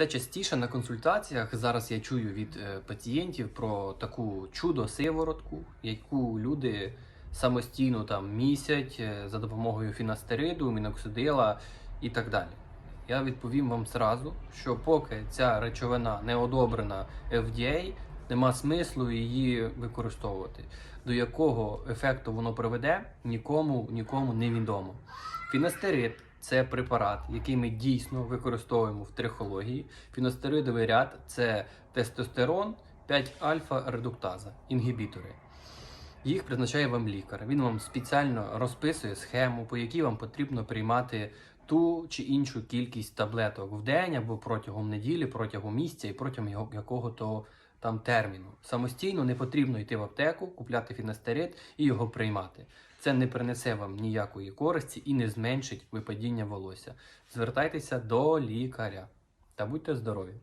Все частіше на консультаціях зараз я чую від е, пацієнтів про таку чудо-сиворотку, яку люди самостійно там місять е, за допомогою фінастериду, міноксидила і так далі. Я відповім вам зразу, що поки ця речовина не одобрена FDA, нема смислу її використовувати. До якого ефекту воно приведе, нікому нікому не відомо. Фінастерид це препарат, який ми дійсно використовуємо в трихології. Фінастеридовий ряд це тестостерон, 5-альфа-редуктаза, інгібітори. Їх призначає вам лікар. Він вам спеціально розписує схему, по якій вам потрібно приймати ту чи іншу кількість таблеток в день або протягом неділі, протягом місяця і протягом його- якого-то там терміну. Самостійно не потрібно йти в аптеку, купляти фінастерид і його приймати. Це не принесе вам ніякої користі і не зменшить випадіння волосся. Звертайтеся до лікаря та будьте здорові!